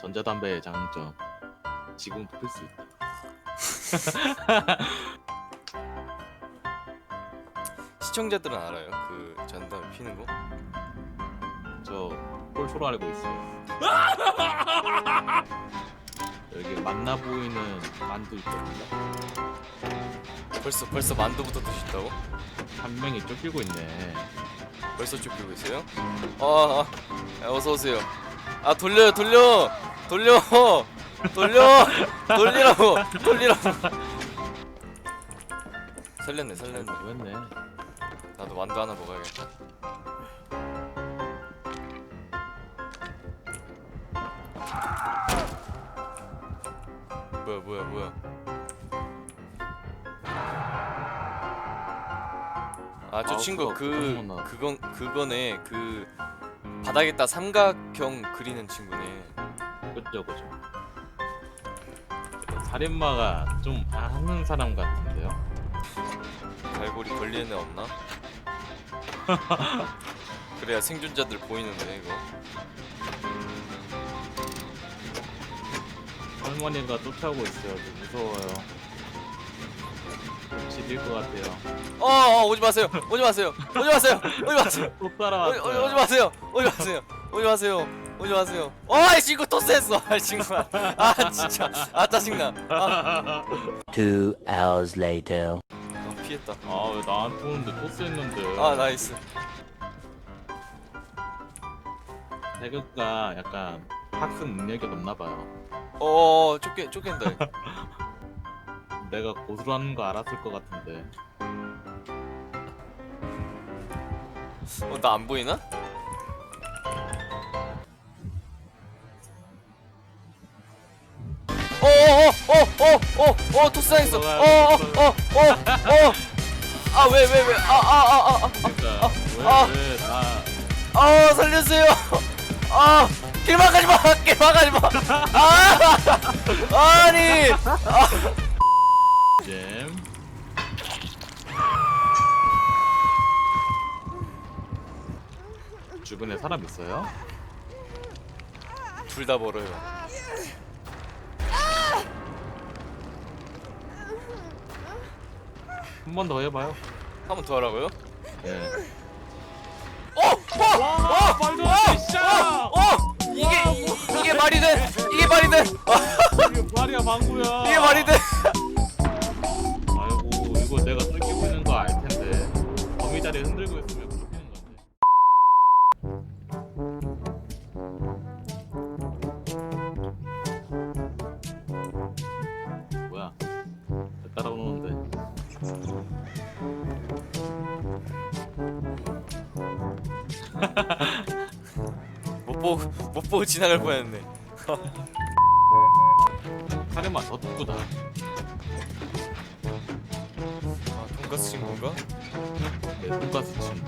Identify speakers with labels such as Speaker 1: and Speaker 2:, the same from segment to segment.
Speaker 1: 전자담배의 장점 지금도 필수 있다.
Speaker 2: 시청자들은 알아요? 그 전담 피는 거?
Speaker 1: 저 꼴초로 알고 있어요. 여기 만나 보이는 만두 있거든요.
Speaker 2: 벌써 벌써 만두부터 드신다고?
Speaker 1: 한 명이 쫓기고 있네.
Speaker 2: 벌써 쫓기고 있어요? 아, 아, 어서 오세요. 아 돌려요 돌려 돌려 돌려 돌리라고 돌리라고. 살렸네 살렸네.
Speaker 1: 뭐였네.
Speaker 2: 나도 만두 하나 먹어야겠다. 뭐야 뭐야 뭐야. 아 저
Speaker 1: 아우,
Speaker 2: 친구
Speaker 1: 그거
Speaker 2: 그
Speaker 1: 너무.
Speaker 2: 그건 그거네 그 바닥에다 삼각형 그리는 친구네.
Speaker 1: 그죠 그죠. 살인마가 좀 아는 사람 같은데요.
Speaker 2: 갈고리 걸리는 애 없나? 그래야 생존자들 보이는데 이거.
Speaker 1: 할머니가 쫓아오고 있어요. 좀 무서워요. 집일 것 같아요.
Speaker 2: 어, 어 오지 마세요. 오지 마세요. 오지 마세요. 오지 마세요.
Speaker 1: 또
Speaker 2: 오, 오,
Speaker 1: 따라왔어요.
Speaker 2: 오지 마세요. 오지 마세요. 오지 마세요. 오지 마세요. 어, 이 친구 또 쐈어. 아, 친구야. 아, 진짜. 아, 짜증나. 아,
Speaker 3: Two hours later.
Speaker 2: 아, 피했다.
Speaker 1: 아 왜 나한테 오는데 또 쐈는데.
Speaker 2: 아, 나이스.
Speaker 1: 태극가 약간 학습 능력이 높나 봐요.
Speaker 2: 어, 쫓겨 쫓긴다.
Speaker 1: 내가 고수를 하는 거 알았을 것 같은데.
Speaker 2: 어, 나 안 보이나? 어어어어어어어 토스당했어. 어어어어어 아, 왜, 왜, 왜? 아, 아, 아, 아, 아.
Speaker 1: 그러니까
Speaker 2: 아.
Speaker 1: 왜 왜 나.
Speaker 2: 아 살려주세요 아 길 막아지 마 길 막아지 마 아, 아니
Speaker 1: 잼. 주변에 사람 있어요?
Speaker 2: 둘 다 멀어요
Speaker 1: 한 번 더 해봐요.
Speaker 2: 한 번 더 하라고요?
Speaker 1: 예.
Speaker 2: 어! 어!
Speaker 1: 와, 말도 안 돼, 샤!
Speaker 2: 어! 어! 이게 이, 이게 말이 돼 이게 말이 돼 어,
Speaker 1: 이게 말이야, 방구야.
Speaker 2: 이게 말이 돼
Speaker 1: 아이고, 이거 내가 뜯기고 있는 거 알 텐데. 거미 다리 흔들고 있으면 그렇게 되는 건데. 뭐야? 왜 따라오는
Speaker 2: 못 보고 못 보고 지나갈 뻔했네
Speaker 1: 살인마 더 뜯구다.
Speaker 2: 아 돈가스 친구인가?
Speaker 1: 내 돈가스 친.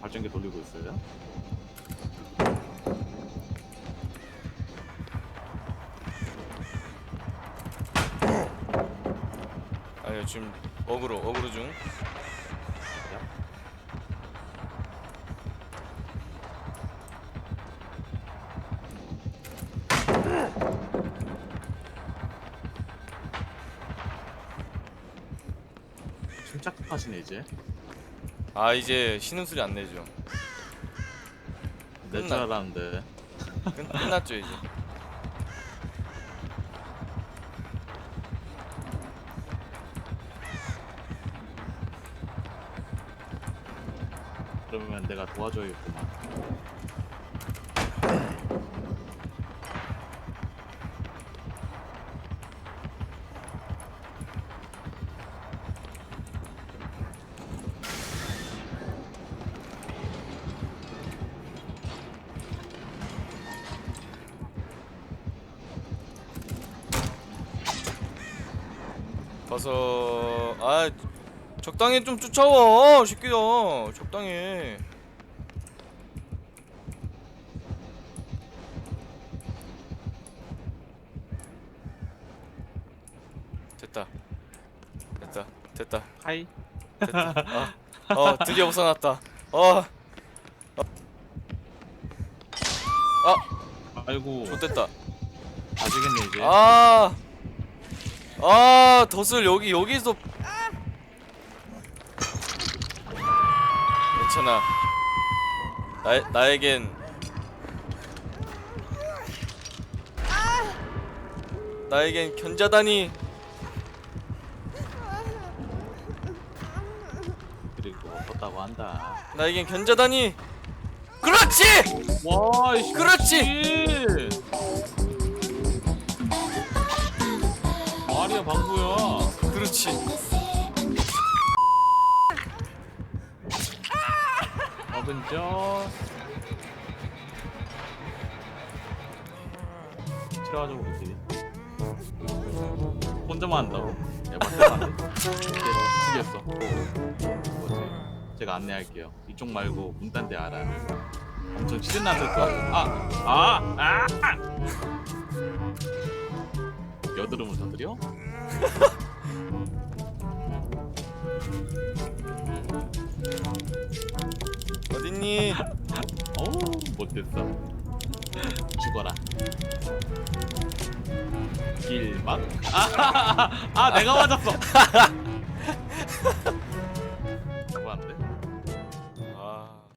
Speaker 1: 발전기 돌리고 있어요?
Speaker 2: 지금 어그로 어그로 중
Speaker 1: 침착하시네 이제.
Speaker 2: 아 이제 신음 소리 안 내죠 끝나. 끝, 끝났죠 이제
Speaker 1: 그러면 내가 도와줘야겠구만.
Speaker 2: 가서 아 적당히 좀 쫓아와 새끼야 적당히 됐다 됐다 됐다.
Speaker 1: 하이.
Speaker 2: 됐다. 어, 어 드디어 벗어났다. 어,
Speaker 1: 아이고.
Speaker 2: 좋됐다.
Speaker 1: 아시겠네 이제.
Speaker 2: 아, 아 덫을 여기 여기서. 괜찮아. 나 나에겐 나에겐 견자단이
Speaker 1: 그리고 없었다고 한다.
Speaker 2: 나에겐 견자단이 그렇지
Speaker 1: 와, 이씨.
Speaker 2: 그렇지!
Speaker 1: 말이야 방구야.
Speaker 2: 그렇지
Speaker 1: 어근저. 치러가지고 그지. 혼자만 한다고. 에바 안 돼. 미치겠어. 뭐지? 제가 안내할게요. 이쪽 말고 문딴 데 알아요. 엄청 시즌 났을 거예요. 아, 아, 아! 여드름을 터뜨려?
Speaker 2: 어딨니?
Speaker 1: 어우 못됐어. 죽어라. 길막. 아, 아 내가 맞았어